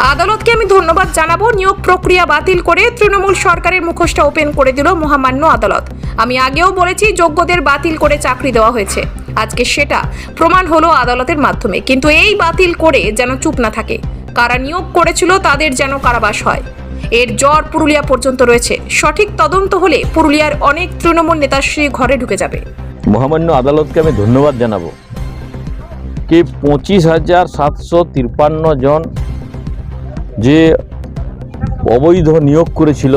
আদালতকে আমি ধন্যবাদ জানাব। নিয়োগ প্রক্রিয়া বাতিল করে তৃণমূল সরকারের মুখোশটা ওপেন করে দিল মহামান্য আদালত। আমি আগেও বলেছি, যোগ্যদের বাতিল করে চাকরি দেওয়া হয়েছে। আজকে সেটা প্রমাণ হলো আদালতের মাধ্যমে। কিন্তু এই বাতিল করে যেন চুপ না থাকে। কারা নিয়োগ করেছিল তাদের যেন কারাবাস হয়। এর জ্বর পুরুলিয়া পর্যন্ত রয়েছে। সঠিক তদন্ত হলে পুরুলিয়ার অনেক তৃণমূল নেতাশ্রী ঘরে ঢুকে যাবে। মহামান্য আদালতকে আমি ধন্যবাদ জানাব। কি পঁচিশ হাজার সাতশো তিপ্পান্ন জন যে অবৈধ নিয়োগ করেছিল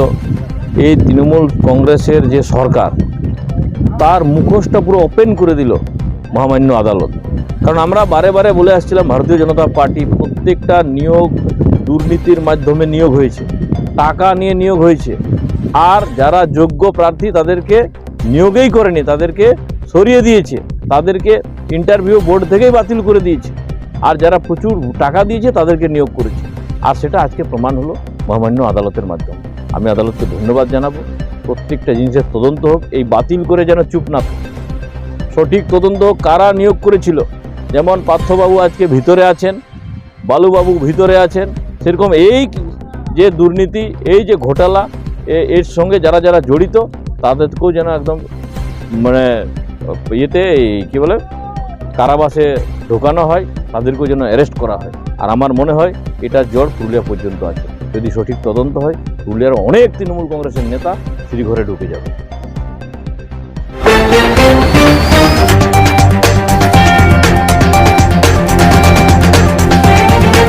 এই তৃণমূল কংগ্রেসের যে সরকার, তার মুখোশটা পুরো ওপেন করে দিল মহামান্য আদালত। কারণ আমরা বারে বারে বলে আসছিলাম, ভারতীয় জনতা পার্টি প্রত্যেকটা নিয়োগ দুর্নীতির মাধ্যমে নিয়োগ হয়েছে, টাকা নিয়ে নিয়োগ হয়েছে। আর যারা যোগ্য প্রার্থী তাদেরকে নিয়োগেই করেনি, তাদেরকে সরিয়ে দিয়েছে, তাদেরকে ইন্টারভিউ বোর্ড থেকেই বাতিল করে দিয়েছে। আর যারা প্রচুর টাকা দিয়েছে তাদেরকে নিয়োগ করেছে। আর সেটা আজকে প্রমাণ হলো মহামান্য আদালতের মাধ্যমে। আমি আদালতকে ধন্যবাদ জানাব। প্রত্যেকটা জিনিসের তদন্ত হোক, এই বাতিল করে যেন চুপ না থাকে। সঠিক তদন্ত কারা নিয়োগ করেছিল? যেমন পার্থবাবু আজকে ভিতরে আছেন, বালুবাবু ভিতরে আছেন, সেরকম এই যে দুর্নীতি, এই যে ঘোটালা এর সঙ্গে যারা যারা জড়িত, তাদেরকেও যেন একদম মানে ইয়েতে কী বলে, কারাবাসে ঢোকানো হয়, তাদেরকেও যেন অ্যারেস্ট করা হয়। আর আমার মনে হয় এটার জ্বর পুরুলিয়া পর্যন্ত আছে। যদি সঠিক তদন্ত হয়, পুরুলিয়ার অনেক তৃণমূল কংগ্রেসের নেতা শ্রীঘরে ঢুকে যাবে।